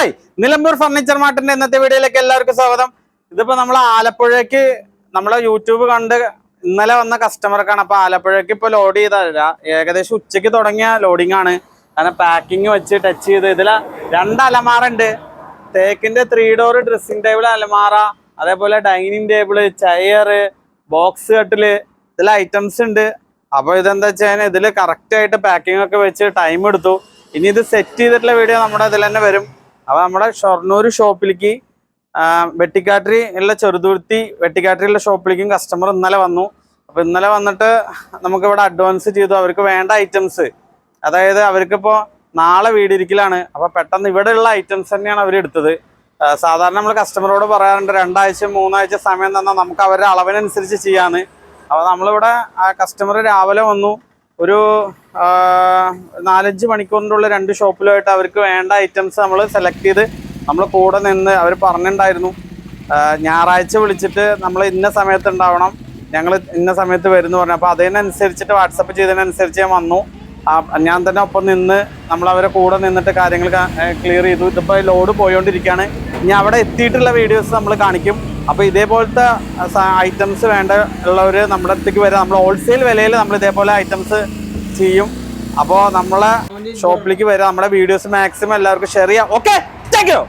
Hi Nilambur furniture മാർട്ടിന്റെ ഇന്നത്തെ വീഡിയോയിലേക്ക് എല്ലാവർക്കും സ്വാഗതം. ഇതിപ്പോ നമ്മൾ ആലപ്പുഴയ്ക്ക് നമ്മളെ യൂട്യൂബ് കണ്ട് ഇന്നലെ വന്ന കസ്റ്റമർക്കാണ് അപ്പൊ ആലപ്പുഴയ്ക്ക് ഇപ്പൊ ലോഡ് ചെയ്തല്ല ഏകദേശം ഉച്ചയ്ക്ക് തുടങ്ങിയ ലോഡിംഗ് ആണ്. കാരണം പാക്കിംഗ് വെച്ച് ടച്ച് ചെയ്ത് ഇതില രണ്ട് അലമാറ ഉണ്ട്. തേക്കിന്റെ ത്രീ ഡോർ ഡ്രസ്സിംഗ് ടേബിൾ അലമാറ അതേപോലെ ഡൈനിങ് ടേബിൾ ചെയർ ബോക്സ് കട്ടിൽ ഇതിൽ ഐറ്റംസ് ഉണ്ട്. അപ്പൊ ഇതെന്താ വെച്ചാൽ ഇതിൽ കറക്റ്റ് ആയിട്ട് പാക്കിംഗ് ഒക്കെ വെച്ച് ടൈം എടുത്തു. ഇനി ഇത് സെറ്റ് ചെയ്തിട്ടുള്ള വീഡിയോ നമ്മുടെ ഇതിൽ തന്നെ വരും. അപ്പൊ നമ്മുടെ ഷൊർണൂർ ഷോപ്പിലേക്ക് വെട്ടിക്കാട്ടിരി ഉള്ള ചെറുതുരുത്തി വെട്ടിക്കാട്ടിരിയുള്ള ഷോപ്പിലേക്കും കസ്റ്റമർ ഇന്നലെ വന്നു. അപ്പൊ ഇന്നലെ വന്നിട്ട് നമുക്ക് ഇവിടെ അഡ്വാൻസ് ചെയ്തു. അവർക്ക് വേണ്ട ഐറ്റംസ് അതായത് അവർക്കിപ്പോ നാളെ വീടിരിക്കലാണ്. അപ്പൊ പെട്ടെന്ന് ഇവിടെ ഉള്ള ഐറ്റംസ് തന്നെയാണ് അവർ എടുത്തത്. സാധാരണ നമ്മൾ കസ്റ്റമറോട് പറയാറുണ്ട് രണ്ടാഴ്ച മൂന്നാഴ്ച സമയം തന്നാൽ നമുക്ക് അവരുടെ അളവിനനുസരിച്ച് ചെയ്യാന്ന്. അപ്പോൾ നമ്മളിവിടെ ആ കസ്റ്റമർ രാവിലെ വന്നു. ഒരു നാലഞ്ച് മണിക്കൂറിന്റെ രണ്ട് ഷോപ്പിലുമായിട്ട് അവർക്ക് വേണ്ട ഐറ്റംസ് നമ്മൾ സെലക്ട് ചെയ്ത് നമ്മൾ കൂടെ നിന്ന് അവർ പറഞ്ഞിട്ടുണ്ടായിരുന്നു ഞായറാഴ്ച വിളിച്ചിട്ട് നമ്മൾ ഇന്ന സമയത്ത് ഉണ്ടാവണം ഞങ്ങൾ ഇന്ന സമയത്ത് വരുന്നു പറഞ്ഞു. അപ്പോൾ അതിനനുസരിച്ചിട്ട് വാട്സപ്പ് ചെയ്തതിനനുസരിച്ച് ഞാൻ വന്നു. ഞാൻ തന്നെ ഒപ്പം നിന്ന് നമ്മൾ അവരെ കൂടെ നിന്നിട്ട് കാര്യങ്ങൾ ക്ലിയർ ചെയ്തു. ഇതിപ്പോൾ ലോഡ് പോയോണ്ടിരിക്കുകയാണ് ഇനി അവിടെ എത്തിയിട്ടുള്ള വീഡിയോസ് നമ്മൾ കാണിക്കും. അപ്പോൾ ഇതേപോലത്തെ ഐറ്റംസ് വേണ്ട ഉള്ളവർ നമ്മുടെ അടുത്തേക്ക് വരാം. നമ്മൾ ഹോൾസെയിൽ വിലയിൽ നമ്മൾ ഇതേപോലെ ഐറ്റംസ് ചെയ്യും. അപ്പോൾ നമ്മളെ ഷോപ്പിലേക്ക് വരാം. നമ്മുടെ വീഡിയോസ് മാക്സിമം എല്ലാവർക്കും ഷെയർ ചെയ്യാം. Okay thank you